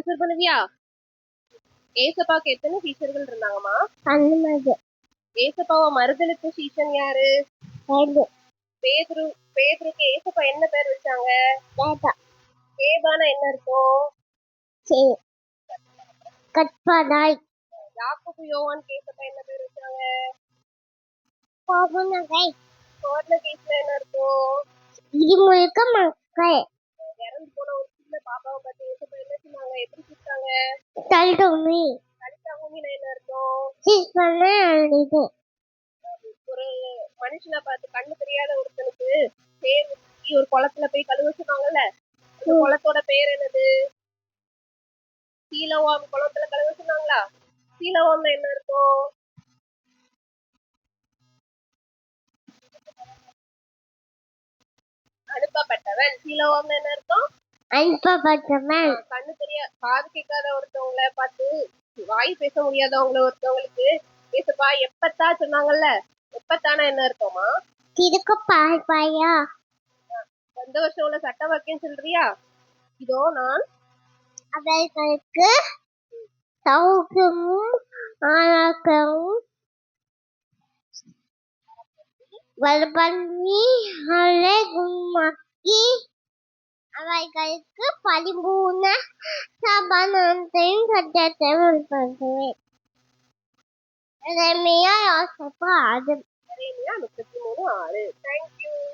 Answer பண்ணுவியா? ஏசப்பாக்கு எத்தனை டீச்சர்கள் இருந்தாங்கம்மா? பன்னெண்டு ஏசப்பாவை மறுதலுக்கு சீசன் யாரு? பேதுரு. பேதுருக்கு ஏசப்பா என்ன பேர் வச்சாங்க? கேட்டா ஏபானா என்ன இருக்கும்? சரி கட்பாடாய் யாக்கோபு யோவான் ஏசப்பா என்ன பேர் வச்சாங்க? கோபநகை சோர்ண கேஸ்ல என்ன இருக்கும்? இது முழுக்க மக்கள். எப்படி கூப்பிட்டாங்க என்ன அர்த்தம் ஒரு மனுஷனை பார்த்து கண்ணு தெரியாத ஒருத்தனுக்கு பேர் ஒரு குளத்துல போய் கழுவ சொன்னாங்கல்ல? அந்த குளத்தோட பேர் என்னது? சீலவாம் குளத்துல கழுவ சொன்னாங்களா? சீலவாம்னா என்ன இருக்கும் அனுப்பப்பட்டவன். சீலவாம்னா என்ன அர்த்தம் அனுப்பப்பட்டவன். காது கேட்காத ஒருத்தவங்கள பார்த்து வாய் பேச முடியாதவங்கள ஒருத்தவங்களுக்கு ஏசப்பா எப்பத்தா சொன்னாங்கல்ல? எப்பத்தானா என்ன அர்த்தமா திருக்கு பார்ப்பாயா வந்த வருஷம் உள்ள சட்ட வாக்கியம் சொல்றியா? இதோ நான். அவர்களுக்கு சௌகமும் ஆரோக்கியமும் வலுப்பண்ணி அவளை குணமாக்கி அவர்களுக்கு பரிபூர்ண சபானத்தையும் சட்டத்தையும் உட்படுத்துவேன். அது. முப்பத்தி மூணு ஆறு. தேங்க்யூ